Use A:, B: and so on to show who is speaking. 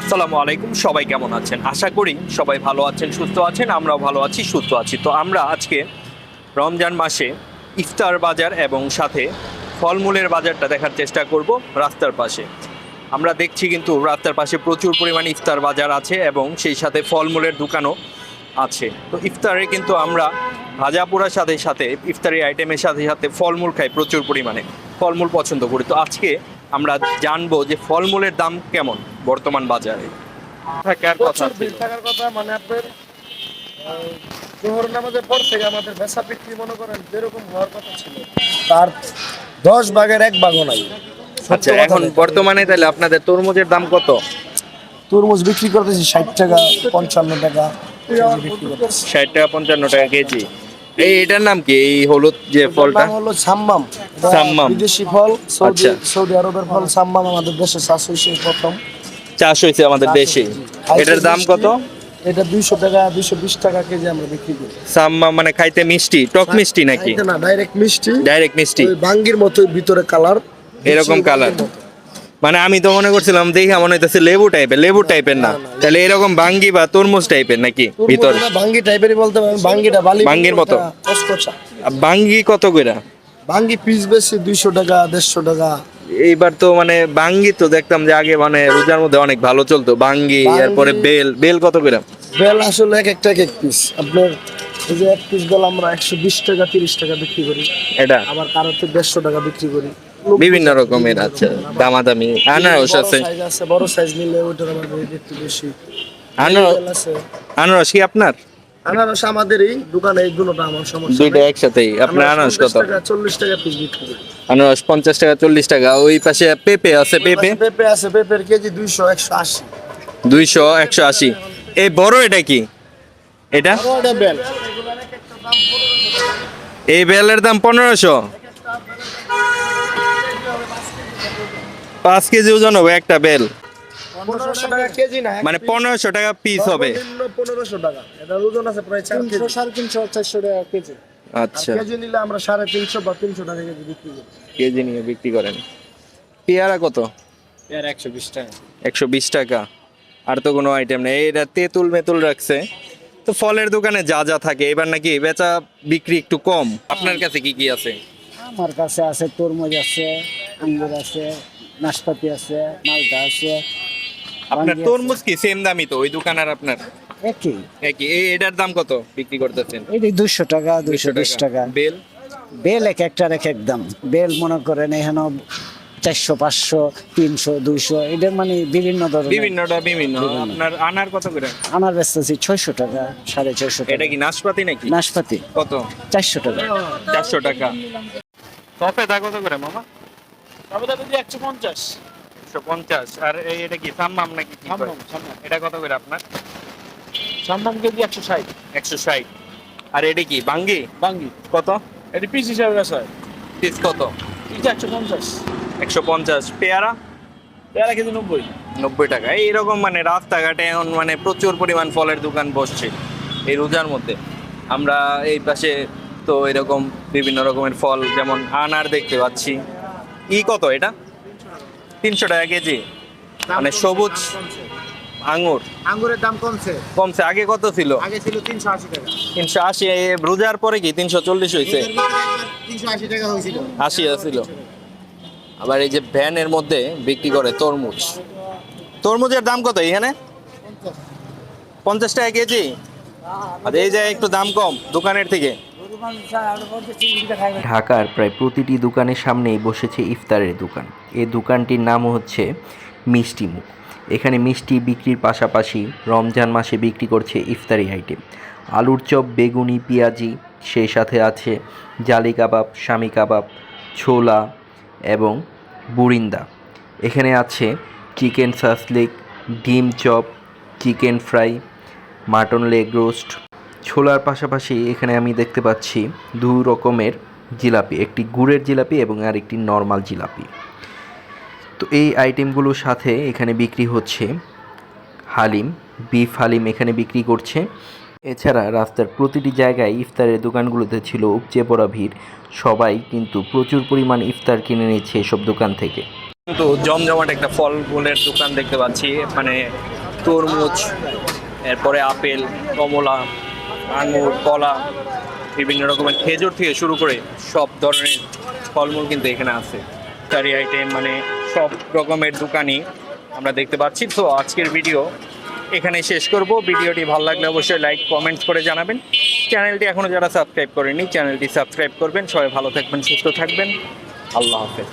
A: আসসালামু আলাইকুম, সবাই কেমন আছেন? আশা করি সবাই ভালো আছেন, সুস্থ আছেন, আমরাও ভালো আছি, সুস্থ আছি। তো আমরা আজকে রমজান মাসে ইফতার বাজার এবং সাথে ফলমূলের বাজারটা দেখার চেষ্টা করব রাস্তার পাশে। আমরা দেখছি কিন্তু রাস্তার পাশে প্রচুর পরিমাণে ইফতার বাজার আছে এবং সেই সাথে ফলমূলের দোকানও আছে। তো ইফতারে কিন্তু আমরা ভাজা পোড়ার সাথে সাথে, ইফতারি আইটেমের সাথে সাথে ফলমূল খাই প্রচুর পরিমাণে, ফলমূল পছন্দ করি। তো আজকে আমরা জানব যে ফলমূলের দাম কেমন। বর্তমান বাজারে। থাকার কথা
B: প্রচুর থাকার কথা মানে আপনার জোহর নামাজের পর থেকে আমাদের বেচা বিক্রি মনে করেন যেরকম হওয়ার কথা ছিল। তার দশ ভাগের এক ভাগও নাই।
A: আচ্ছা এখন বর্তমানে তাহলে আপনাদের তরমুজের দাম কত?
B: তরমুজ বিক্রি করতেছি ষাট টাকা পঞ্চান্ন টাকা
A: ষাট টাকা পঞ্চান্ন টাকা কেজি। এই এটার নাম কি? এই হলুদ যে ফলটা?
B: হলো সাম্মাম। বিদেশি ফল সৌদি
A: আচ্ছা।
B: সৌদি আরবের ফল সাম্মাম আমাদের দেশে চাষ হয়েছে প্রথম।
A: চাষ হয়েছে আমাদের দেশে। এটার দাম কত?
B: এটা দুইশো টাকা দুইশো বিশ টাকা কেজি আমরা বিক্রি করি।
A: সাম্মা মানে খাইতে মিষ্টি? টক মিষ্টি নাকি?
B: না ডাইরেক্ট মিষ্টি।
A: ডাইরেক্ট মিষ্টি।
B: বাঙ্গির মতো ভিতরে কালার।
A: এরকম কালার। মানে আমি তো মনে করছিলাম দেখি মনে হইতেছে লেবু টাইপের লেবু টাইপের না। তাহলে এরকম বাঙ্গি বা তরমুজ টাইপের নাকি ভিতরে?
B: ভাঙ্গি টাইপেরই বলতে পারেন। ভাঙ্গিটা বালি
A: ভাঙ্গির মতো? বাঙ্গি কত কইরা?
B: ভাঙ্গি পিস বেশি দুইশো টাকা দেড়শো টাকা।
A: এইবার তো মানে বাঙ্গি তো দেখতাম যে আগে মানে রোজার মধ্যে অনেক ভালো চলতো। বাঙ্গি এরপরে বেল বেল কত করে?
B: বেল আসলে এক একটা এক এক পিস আপনার এই যে এক পিস বেল আমরা একশো বিশ টাকা তিরিশ টাকা বিক্রি করি।
A: এটা?
B: আবার কারও তো দেড়শো টাকা বিক্রি করি।
A: বিভিন্ন রকমের আচ্ছা দামাদামি আনারস
B: বড়
A: আছে।
B: সাইজ আছে বড় সাইজ নিলে ওইটার আমার রেট একটু বেশি।
A: আনারস?
B: আছে।
A: আনারস কি আপনার?
B: আনারস আমাদেরই দোকানে এই দুটোটা আমার সমস্যা
A: দুইটা একসাথেই। আপনার আনারস কত?
B: চল্লিশ টাকা পিস বিক্রি করি।
A: আনারস পঞ্চাশ টাকা চল্লিশ টাকা। ওই পাশে পেঁপে আছে পেঁপে?
B: পেঁপে আছে পেঁপের কেজি দুইশো একশো আশি।
A: দুইশো একশো আশি। এই বড় এটা কি? এটা? এই বেলের দাম পনেরোশো। পাঁচ কেজি ওজন হবে একটা বেল।
B: কেজি
A: মানে পনেরোশো টাকা পিস হবে।
B: পনেরোশো টাকা। এটা ওজন আছে প্রায় চার কেজি। সাড়ে তিনশো চারশো টাকা কেজি।
A: আচ্ছা।
B: কেজি নিলে আমরা সাড়ে তিনশো বা তিনশো টাকা কেজি বিক্রি করি।
A: কেজি নিয়ে বিক্রি করেন। পেয়ারা কত?
B: এর একশো বিশ টাকা।
A: একশো বিশ টাকা। আর তো কোনো আইটেম নেই। এটা তেঁতুল মেতুল রাখছে। তো ফলের দোকানে যা যা থাকে এবার নাকি বেচা বিক্রি একটু কম। আপনার কাছে কি কি আছে?
C: আমার কাছে আছে তরমুজ আছে আঙ্গুর আছে নাশপাতি আছে মালটা আছে।
A: আপনার তরমুজ কি? সেম দামই তো ওই দোকান আর আপনার?
C: একই।
A: একই। এই এটার দাম কত বিক্রি করতেছেন?
C: এটি দুশো টাকা দুশো বিশ টাকা।
A: বেল?
C: বেল এক একটার এক এক দাম। বেল মনে করেন এখানে চারশো পাঁচশো তিনশো দুইশো। এদের মানে বিভিন্ন ধরনের।
A: বিভিন্নটা বিভিন্ন। আপনার আনার কত করে?
C: আমার ব্যস্ত আছি ছয়শো টাকা সাড়ে ছয়শো
A: এটা কি নাশপাতি নাকি?
C: নাশপাতি।
A: কত?
C: চারশো টাকা।
A: চারশো টাকা। সফেদা কত করে মামা?
B: আমাদের যদি একশো পঞ্চাশ।
A: একশো পঞ্চাশ। আর এই এটা কি সাম্মাম নাকি এটা কত করে আপনার?
B: সাম্মাম কেজি একশো ষাট।
A: একশো ষাট। আর এটা কি বাঙ্গি?
B: বাঙ্গি।
A: কত?
B: এটি পিস হিসাবে বেচা হয়।
A: পিস কত?
B: এটা একশো পঞ্চাশ।
A: একশো পঞ্চাশ। পেয়ারা?
B: পেয়ারা কেজি নব্বই।
A: নব্বই টাকা। এইরকম মানে রাস্তাঘাটে এখন মানে প্রচুর পরিমাণ ফলের দোকান বসছে এই রোজার মধ্যে। আমরা এই পাশে তো এরকম বিভিন্ন রকমের ফল যেমন আনার দেখতে পাচ্ছি। ই কত এটা? তিনশো টাকা কেজি। মানে সবুজ। আঙুর
B: আঙ্গুরের দাম কমছে।
A: কমছে। আগে কত ছিল?
B: আগে ছিল তিনশো আশি টাকা।
A: তিনশো আশি। রোজার পরে কি তিনশো চল্লিশ হয়েছে
B: তিনশো আশি টাকা হয়েছিল
A: আশি আছিল আবার এই যে ভ্যানের মধ্যে বিক্রি করে তরমুজ। তরমুজের দাম কত এখানে? পঞ্চাশ টাকা কেজি। আর এই যে একটু দাম কম দোকানের থেকে।
D: ঢাকার প্রায় প্রতিটি দোকানের সামনেই বসেছে ইফতারের দোকান। এই দোকানটির নাম হচ্ছে মিষ্টি মুখ এখানে মিষ্টি বিক্রির পাশাপাশি রমজান মাসে বিক্রি করছে ইফতারি আইটেম। আলুর চপ, বেগুনি, পেঁয়াজি, সেই সাথে আছে জালি কাবাব স্বামী কাবাব, ছোলা এবং বুরিন্দা। এখানে আছে চিকেন সাসলিক ডিম chop, chicken fry, mutton leg roast. ছোলার পাশাপাশি এখানে আমি দেখতে পাচ্ছি দু রকমের জিলাপি, একটি গুড়ের জিলাপি এবং আরেকটি নর্মাল জিলাপি। তো এই আইটেমগুলোর সাথে এখানে বিক্রি হচ্ছে হালিম বিফ হালিম এখানে বিক্রি করছে। এছাড়া রাস্তার প্রতিটি জায়গায় ইফতারের দোকানগুলোতে ছিল উপচে পড়া ভিড়। সবাই কিন্তু প্রচুর পরিমাণ ইফতার কিনে নিচ্ছে এসব দোকান থেকে।
A: কিন্তু জমজমাট একটা ফল মূলের দোকান দেখতে পাচ্ছি। মানে তরমুজ, এরপরে আপেল, কমলা, আঙুর, কলা, বিভিন্ন রকমের খেজুর থেকে শুরু করে সব ধরনের ফলমূল কিন্তু এখানে আছে। কারি আইটেম মানে সব রকমের দোকানই আমরা দেখতে পাচ্ছি। তো আজকের ভিডিও এখানে শেষ করব। ভিডিওটি ভালো লাগলে অবশ্যই লাইক কমেন্টস করে জানাবেন। চ্যানেলটি এখনও যারা সাবস্ক্রাইব করেনি চ্যানেলটি সাবস্ক্রাইব করবেন। সবাই ভালো থাকবেন, সুস্থ থাকবেন। আল্লাহ হাফেজ।